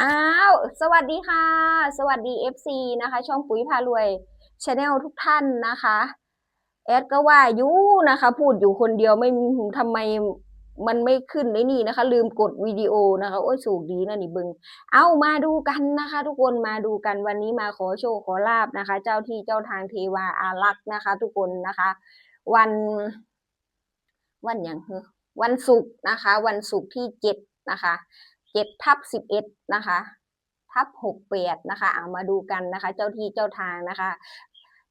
อ้าวสวัสดีค่ะ สวัสดี FC นะคะ ช่องปุ๋ยพารวยชาแนลทุกท่านนะคะแอดก็ว่ายู่นะคะ พูดอยู่คนเดียวไม่ทำไมมันไม่ขึ้นในนี่นะคะ ลืมกดวิดีโอนะคะ โอ้ยสูกดีนะนี่บิงเอามาดูกันนะคะ ทุกคนมาดูกันวันนี้มาขอโชคขอลาบนะคะ เจ้าที่เจ้าทางเทวาอารักษ์นะคะ ทุกคนนะคะ วัน วันอย่างเหรอวันศุกร์นะคะ วันศุกร์ที่เจ็ดนะคะ เจ็ดทับสิบเอ็ดนะคะทับหกแปดนะคะเอามาดูกันนะคะ เจ้าที่เจ้าทางนะคะ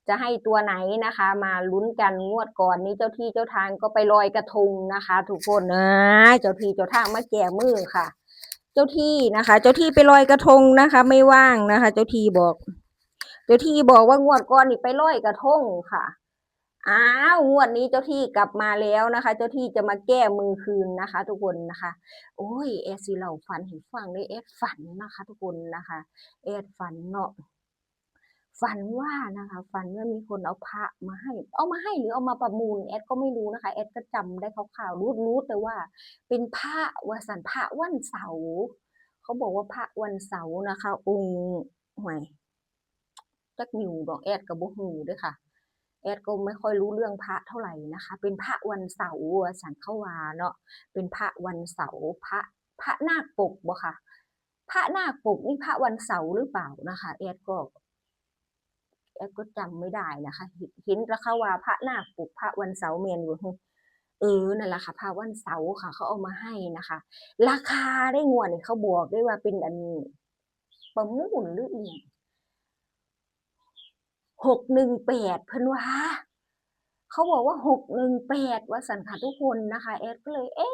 จะให้ตัวไหนนะคะ มาลุ้นกันงวดก่อนนี้เจ้าที่เจ้าทางก็ไปลอยกระทงนะคะทุกคนนะเจ้าที่เจ้าทางมาแก่มือค่ะ เจ้าที่นะคะ เจ้าที่ไปลอยกระทงนะคะ ไม่ว่างนะคะ เจ้าที่บอก เจ้าที่บอกว่างวดก่อนนี่ไปลอยกระทงค่ะ อ้าวงวดนี้เจ้าที่กลับมาแล้วนะคะ เจ้าที่จะมาแก้มือคืนนะคะ ทุกคนนะคะ โอ้ยแอดสิเราฝันเห็นฟังเลยแอดฝันนะคะ ทุกคนนะคะแอดฝันเนาะฝันว่านะคะฝันว่ามีคนเอาพระมาให้ เอามาให้หรือเอามาประมูลแอดก็ไม่รู้นะคะแอดก็จำได้คร่าวๆรู้รู้แต่ว่า เป็นพระวสันพระวันเสาร์เขาบอกว่าพระวันเสาร์นะคะ องค์หวยจักนิวดอกแอดกับบ่ฮู้เด้วยค่ะ แอดก็ไม่ค่อยรู้เรื่องพระเท่าไหร่นะคะ เป็นพระวันเสาร์สันเขาวาเนาะเป็นพระวันเสาร์พระพระนาคปกบ่ค่ะ พระนาคปกนี่พระวันเสาร์หรือเปล่านะคะแอดก็แอดก็จำไม่ได้นะคะเห็นเห็นแล้วค่ะว่าพระนาคปกพระวันเสาร์เมนอยู่เออนั่นแหละค่ะพระวันเสาร์ค่ะ เขาเอามาให้นะคะ ราคาได้งวดนี่เขาบอกได้ว่าเป็นอันประมูลหรืออีก หกหนึ่งแปดเพิ่นว่าเขาบอกว่าหกหนึ่งแปดว่าสันค่ะทุกคนนะคะแอดก็เลยเอ๊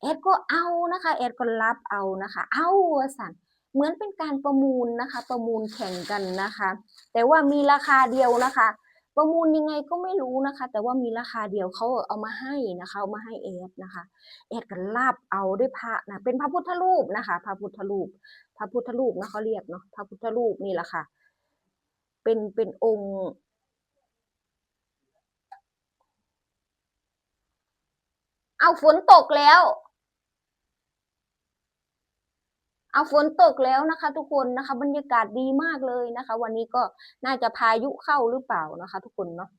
แอดก็เอานะคะแอดก็รับเอานะคะ เอาว่าสันเหมือนเป็นการประมูลนะคะ ประมูลแข่งกันนะคะ แต่ว่ามีราคาเดียวนะคะ ประมูลยังไงก็ไม่รู้นะคะ แต่ว่ามีราคาเดียวเขาเอามาให้นะคะเอามาให้แอดนะคะแอดก็รับเอาด้วยพระนะเป็นพระพุทธรูปนะคะ พระพุทธรูป พระพุทธรูปนะเขาเรียกเนาะพระพุทธรูปนี่แหละค่ะ เป็นเป็นองค์เอาฝนตกแล้ว เอาฝนตกแล้วนะคะ ทุกคนนะคะ บรรยากาศดีมากเลยนะคะ วันนี้ก็น่าจะพายุเข้าหรือเปล่านะคะ ทุกคนเนาะ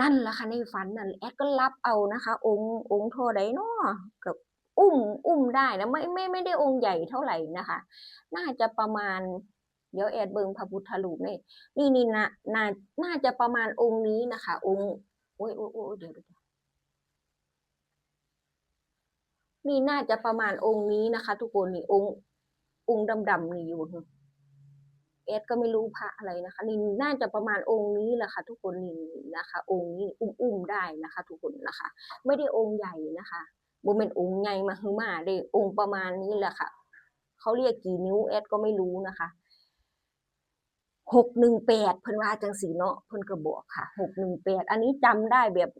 นั่นแหละค่ะในฝันนั่นแอดก็รับเอานะคะ องค์องค์โทใดเนาะกับอุ้มอุ้มได้นะไม่ไม่ไม่ได้องค์ใหญ่เท่าไหร่นะคะ น่าจะประมาณ เดี๋ยวแอดเบิงพระพุทธรูปนี่นี่นี่นะน่าน่าจะประมาณองค์นี้นะคะ องค์โอ้ยโอ้ยโอ้ยเดี๋ยวเดี๋ยวนี่น่าจะประมาณองค์นี้นะคะ ทุกคนนี่องค์องค์ดำๆนี่อยู่เอสก็ไม่รู้พระอะไรนะคะ นี่น่าจะประมาณองค์นี้แหละค่ะ ทุกคนนี่นะคะ องค์นี้อุ้มๆได้นะคะ ทุกคนนะคะ ไม่ได้องค์ใหญ่นะคะโบเป็นองค์ใหญ่มาคือมาได้องค์ประมาณนี้แหละค่ะเขาเรียกกี่นิ้วเอสก็ไม่รู้นะคะ หกหนึ่งแปดเพิ่นว่าจังสีเนาะเพิ่นก็บอกค่ะหกหนึ่งแปดอันนี้จำได้แบบ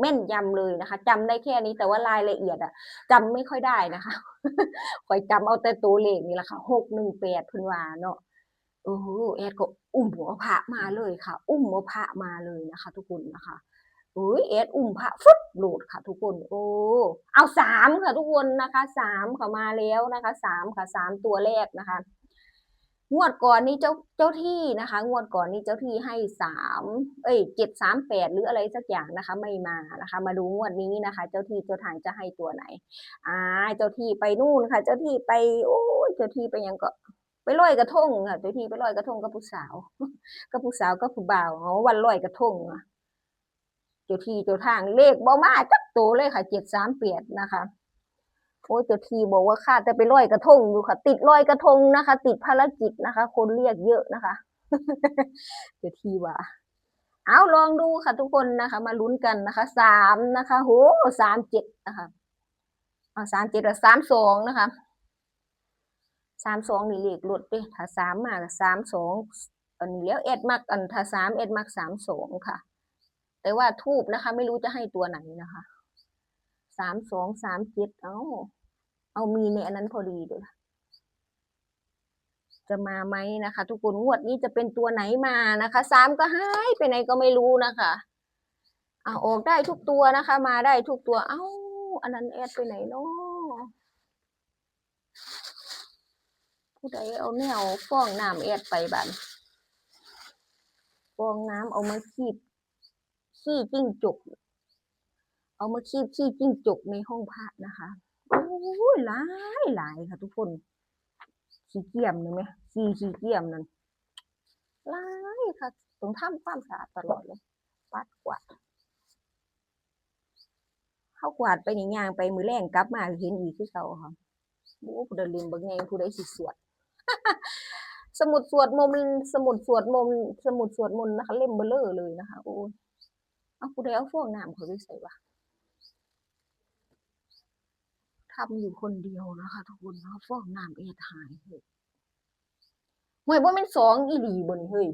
แม่นยำเลยนะคะจำได้แค่นี้แต่ว่ารายละเอียดอะจำไม่ค่อยได้นะคะคอยจำเอาแต่ตัวเลขนี่แหละค่ะหกหนึ่งแปดเพิ่นว่าเนาะโอ้โหแอดก็อุ้มหัวพระมาเลยค่ะ อุ้มหัวพระมาเลยนะคะ ทุกคนนะคะโอ้ยแอดอุ้มพระฟึดโหลดค่ะ ทุกคน โอ้เอาสามค่ะทุกคนนะคะสามค่ะมาแล้วนะคะสามค่ะสามตัวแรกนะคะ งวดก่อนนี้เจ้าเจ้าที่นะคะ งวดก่อนนี้เจ้าที่ให้สามเอ้ยเจ็ดสามแปดหรืออะไรสักอย่างนะคะ ไม่มานะคะ มาดูงวดนี้นะคะ เจ้าที่เจ้าทางจะให้ตัวไหน อ่า เจ้าที่ไปนู่นค่ะ เจ้าที่ไปโอ้ยเจ้าที่ไปยังก็ไปลอยกระทงค่ะเจ้าที่ไปลอยกระทงกับผู้สาวกับผู้สาวกับผู้บ่าวอ๋อวันลอยกระทงเจ้าที่เจ้าทางเลขบ่มาจักโตวเลยค่ะเจ็ดสามแปดนะคะ โอ้เจ้าทีบอกว่าข้าจะไปลอยกระทงอยู่ค่ะ ติดลอยกระทงนะคะ ติดภารกิจนะคะ คนเรียกเยอะนะคะเจ้าทีว่าเอาลองดูค่ะทุกคนนะคะ มาลุ้นกันนะคะสามนะคะโหสามเจ็ดนะคะเอาสามเจ็ดกับสามสองนะคะสามสองนี่เลขลดเด้ถ้าสามมาสามสองอันนี้แล้วเอ็ดมักอันถ้าสามเอ็ดมักสามสองค่ะ แต่ว่าทูบนะคะ ไม่รู้จะให้ตัวไหนนะคะสามสองสามเจ็ดเอา เอามีในอันนั้นพอดีเลยจะมาไหมนะคะ ทุกคนงวดนี้จะเป็นตัวไหนมานะคะสามก็หายไปไหนก็ไม่รู้นะคะเอาออกได้ทุกตัวนะคะ มาได้ทุกตัวเอ้าอันนั้นแอดไปไหนเนาะผู้ใดเอาแนวฟองน้ำแอดไปบันฟองน้ำเอามาคีบขี้จิ้งจกเอามาคีบขี้จิ้งจกในห้องพระนะคะ หลายหลายค่ะ ทุกคนขี้เกียมนึงไหมขี้ขี้เกียมนั่นหลายค่ะต้องทำความสะอาดตลอดเลยปัดกวาดเข้ากวาดไปนี่ย่างไปมือแรงกลับมาเห็นอีกคือเก่าค่ะโอ้ผู้ใดลืมบางแงผู้ใดสิสวดสมุดสวดมนต์สมุดสวดมนต์สมุดสวดมนต์นะคะ เล่มเบลอเลยนะคะ โอ้ยเอาผู้ใดเอาฟองน้ำเขาไปใส่วะ ทำอยู่คนเดียวนะคะทุกคนนะฟองน้ำเอ็ดหายเฮ้ยห่วยว่าเป็นสองอีหลีบนเฮ้ย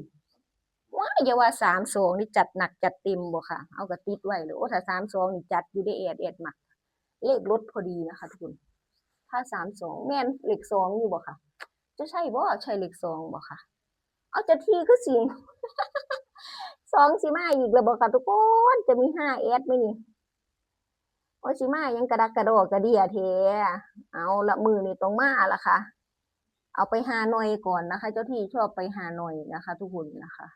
ว้าอย่าว่าสามสองนี่จัดหนักจัดเต็มบ่ค่ะ เอากระติดไว้เลยโอ้ถ้าสามสองนี่จัดอยู่ได้เอ็ดเอ็ดหมักเลขรถพอดีนะคะทุกคน ถ้าสามสองแม่นเลขสองอยู่บ่ค่ะ จะใช่บ่ใช่เลขสองบ่ค่ะ เอาจะทีคือสิสองสิมาอีกแล้วบ่ค่ะทุกคนจะมีห้าเอสไหมนี่ โอ้ยสิมายังกระดักกระโดดกระเดียเท เอาละมือนี่ต้องมาละค่ะ เอาไปหาหน่อยก่อนนะคะ เจ้าที่ชอบไปหาหน่อยนะคะ ทุกคนนะคะ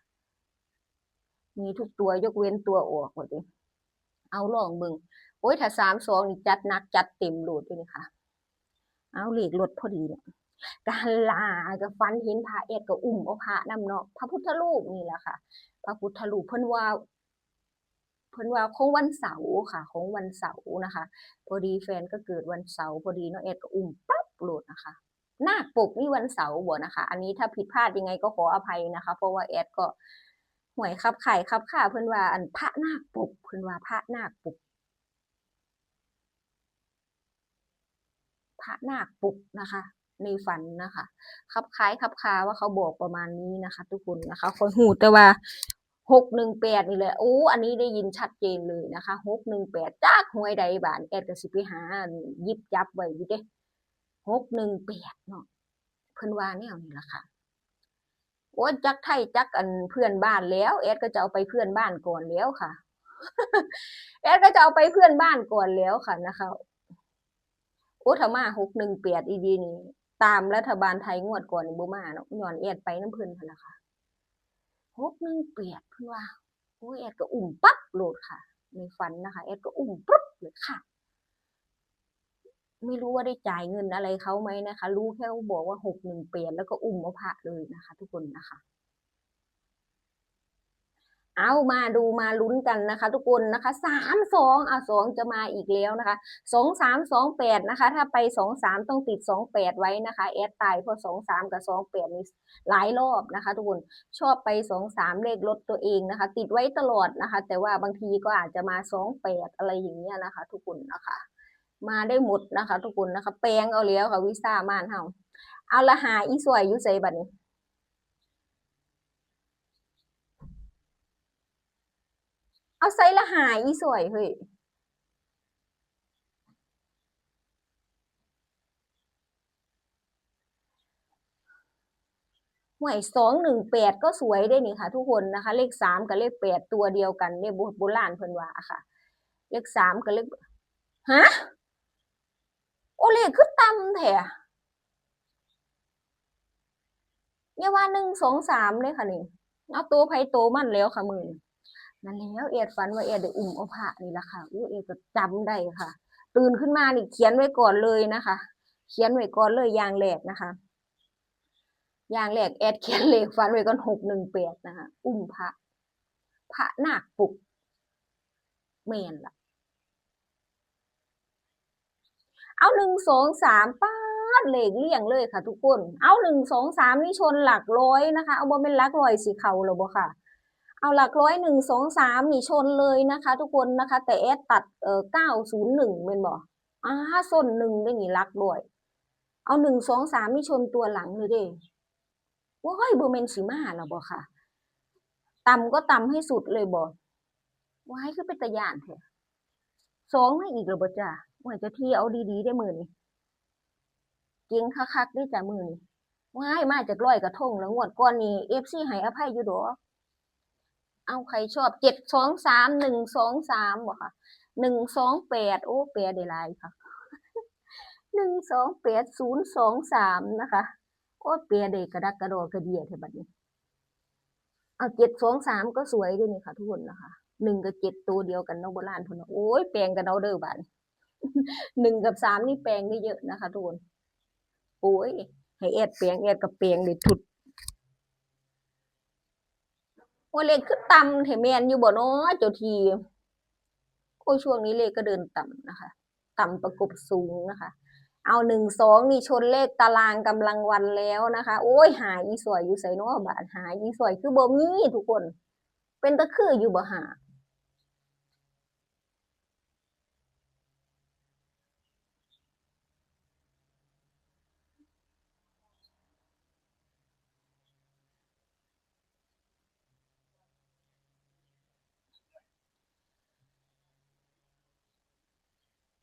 มีทุกตัวยกเว้นตัวออกหมดเลยเอาลองเบิ่งโอ้ยถ้าสามสองนี่จัดหนักจัดเต็มโหลดเลยนะคะเอาเหลขรถพอดีเนี่ยกาลาก็ฟันเห็นพระเอกก็อุ้มเอาพระนำเนาะพระพุทธรูปนี่แหละค่ะ พระพุทธรูปเพิ่นว่า พิ่นว่าของวันเสาร์ค่ะของวันเสาร์นะคะ พอดีแฟนก็เกิดวันเสาร์พอดีเนาะเอ็ดก็อุ้มปั๊บโหลดนะคะนาคปกนี่วันเสาร์บ่นะคะ อันนี้ถ้าผิดพลาดยังไงก็ขออภัยนะคะ เพราะว่าแอดก็ห่วยคับไข่คับข่าเพิ่อนว่าอันพระนาคปกเพิ่อนว่าพระนาคปกพระนาคปกนะคะ ในฝันนะคะคับคล้ายคับคาว่าเขาบอกประมาณนี้นะคะ ทุกคนนะคะคนหูแต่ว่า หกหนึ่งแปดนี่แหละโอ้อันนี้ได้ยินชัดเจนเลยนะคะหกหนึ่งแปดจากหวยใดบานแอดก็สิไปหายิบยับไว้อยู่เด้หกหนึ่งแปดเนาะเพิ่อนว่าแนวนี้ละค่ะโอ้จักไทยจักอันเพื่อนบ้านแล้วแอดก็จะเอาไปเพื่อนบ้านก่อนแล้วค่ะแอดก็จะเอาไปเพื่อนบ้านก่อนแล้วค่ะนะคะโอ้ถ้ามาหกหนึ่งเปียดอีดีนี่ตามรัฐบาลไทยงวดก่อนบ่มาเนาะย้อนแอดไปน้ำเพิ่นพุ่นละค่ะ หกหนึ่งเปียกเพิ่นว่าอุ้ยแอดก็อุ่มปั๊บโหลดค่ะในฝันนะคะ แอดก็อุ่มปุ๊บเลยค่ะ ไม่รู้ว่าได้จ่ายเงินอะไรเขาไหมนะคะ รู้แค่ว่าบอกว่าหกหนึ่งเปลี่ยนแล้วก็อุ้มเอาพระเลยนะคะ ทุกคนนะคะ เอามาดูมาลุ้นกันนะคะ ทุกคนนะคะสามสองอะสองจะมาอีกแล้วนะคะสองสามสองแปดนะคะ ถ้าไปสองสามต้องติดสองแปดไว้นะคะแอดตายเพราะสองสามกับสองแปดนี่หลายรอบนะคะ ทุกคนชอบไปสองสามเลขรถตัวเองนะคะ ติดไว้ตลอดนะคะ แต่ว่าบางทีก็อาจจะมาสองแปดอะไรอย่างเงี้ยนะคะ ทุกคนนะคะ มาได้หมดนะคะ ทุกคนนะคะ แปลงเอาแล้วค่ะวิซ่ามานเฮาเอาละหาอีสวยอยุใส่บัดนี้ เอาใส่ละหายอีสวยเฮ้ยหวยสองหนึ่งแปดก็สวยได้นี่ค่ะ ทุกคนนะคะ เลขสามกับเลขแปดตัวเดียวกันเนี่ยโบราณเพิ่นว่าค่ะ เลขสามกับเลขฮะโอเลขคือต่ำแท้อย่าว่าหนึ่งสองสามเลยค่ะนี่เอาตัวไผโตมันแล้วค่ะมือ นั่นแล้วเอ็ดฝันว่าเอ็ดได้อุ้มเอาพระนี่แหละค่ะอู้เอ็ดก็จำได้ค่ะ ตื่นขึ้นมานี่เขียนไว้ก่อนเลยนะคะ เขียนไว้ก่อนเลยอย่างแรกนะคะ อย่างแรกแอดเขียนเลขฟันไว้ก่อนหกหนึ่งแปดนะคะอุ้มพระพระนาคปุกเมนล่ะ เอาหนึ่งสองสามป้าดเลขเลี่ยงเลยค่ะ ทุกคน เอาหนึ่งสองสามนี่ชนหลักร้อยนะคะ เอาบ่เป็นหลักร้อยสีเขาหรอบ่ค่ะ เอาหลักร้อยหนึ่งสองสามนี่ชนเลยนะคะ ทุกคนนะคะ แต่แอดตัดเอ่อเก้าศูนย์หนึ่งเป็นบ่อ่าส้นหนึ่งได้นี่หลักร้อยเอาหนึ่งสองสามนี่ชนตัวหลังเลยเด้ว้ายบ่แม่นสิมาแล้วบ่ค่ะต่ำก็ต่ำให้สุดเลยบ่ว้ายคือเป็นตะยานแท้สองไมาอีกแล้วบ่จ้าว่าจะที่เอาดีๆได้มือนี่เก่งคักๆได้จ้ามือนี่ว้ายมาจากร้อยกระทงแล้วงวดก่อนนี่ FC ให้อภัยอยู่ดอก เอาใครชอบเจ็ดสองสามหนึ่งสองสามบ่ค่ะหนึ่งสองแปดโอ้แปดได้หลายค่ะหนึ่งสองแปดศูนย์สองสามนะคะโอ้เปียเด็กกระดักกระโดกระเดียเทบัดนี้เอาเจ็ดสองสามก็สวยด้วยนี่ค่ะทุกคนนะคะหนึ่งกับเจ็ดตัวเดียวกันนอกโบราณทุนนะโอ้ยแปลงกันเอาเด้อบัดหนึ่งกับสามนี่แปลงได้เยอะนะคะทุกคนโอ้ยให้แอดแปลงแอดกับแปลงเลยทุด ว่าเลขขึ้นต่ำเทแมนอยู่บ่เนาะเจ้าทีโอ้ช่วงนี้เลขก็เดินต่ำนะคะ ต่ำประกบสูงนะคะ เอาหนึ่งสองนี่ชนเลขตารางกำลังวันแล้วนะคะ โอ้ยหายอีสวยอยู่ใส่เนาะบาทหายอีสวยคือบ่มีทุกคน เป็นตะคืออยู่บ่หา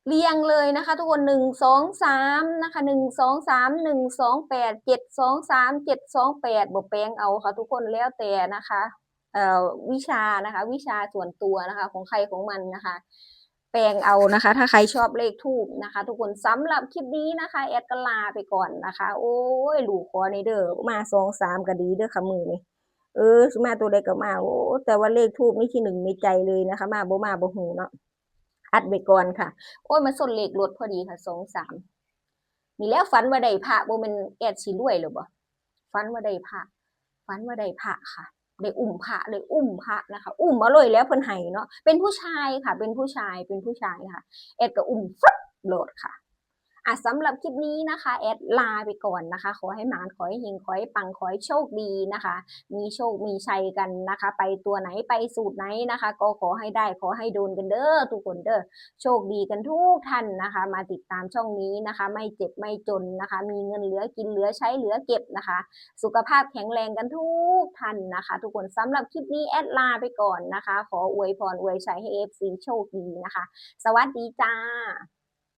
เรียงเลยนะคะ ทุกคนหนึ่งสองสามนะคะหนึ่งสองสามหนึ่งสองแปดเจ็ดสองสามเจ็ดสองแปดบวแปลงเอาค่ะ ทุกคนแล้วแต่นะคะเอ่อวิชานะคะ วิชาส่วนตัวนะคะ ของใครของมันนะคะ แปลงเอานะคะ ถ้าใครชอบเลขทูบนะคะ ทุกคนสำหรับคลิปนี้นะคะแอดกลาไปก่อนนะคะ โอ้ยหลูคอในเด้อมาสองสามก็ดีเด้อค่ะมือนี่เออมาตัวใดก็มาโอ้แต่ว่าเลขทูบนี่ที่หนึ่งในใจเลยนะคะ มาบ่มาบ่หูเนาะ อัดไปก่อนค่ะ โอ้ยมาส้นเลขรถพอดีค่ะสองสามมีแล้วฝันว่าได้พระโบมันแอดสิรวยหรือบ่ฝันว่าได้พระฝันว่าได้พระค่ะได้อุ้มพระเลยอุ้มพระนะคะ อุ้มมาเลยแล้วเพิ่นไห้เนาะเป็นผู้ชายค่ะ เป็นผู้ชายเป็นผู้ชายค่ะแอดก็อุ้มฟึบโหลดค่ะ อะสำหรับคลิปนี้นะคะแอดลาไปก่อนนะคะ ขอให้หมานขอให้เฮงขอให้ปังขอให้โชคดีนะคะ มีโชคมีชัยกันนะคะ ไปตัวไหนไปสูตรไหนนะคะ ก็ขอให้ได้ขอให้โดนกันเด้อทุกคนเด้อโชคดีกันทุกท่านนะคะ มาติดตามช่องนี้นะคะ ไม่เจ็บไม่จนนะคะ มีเงินเหลือกินเหลือใช้เหลือเก็บนะคะ สุขภาพแข็งแรงกันทุกท่านนะคะ ทุกคนสำหรับคลิปนี้แอดลาไปก่อนนะคะ ขออวยพรอวยชัยให้ FC โชคดีนะคะ สวัสดีจ้า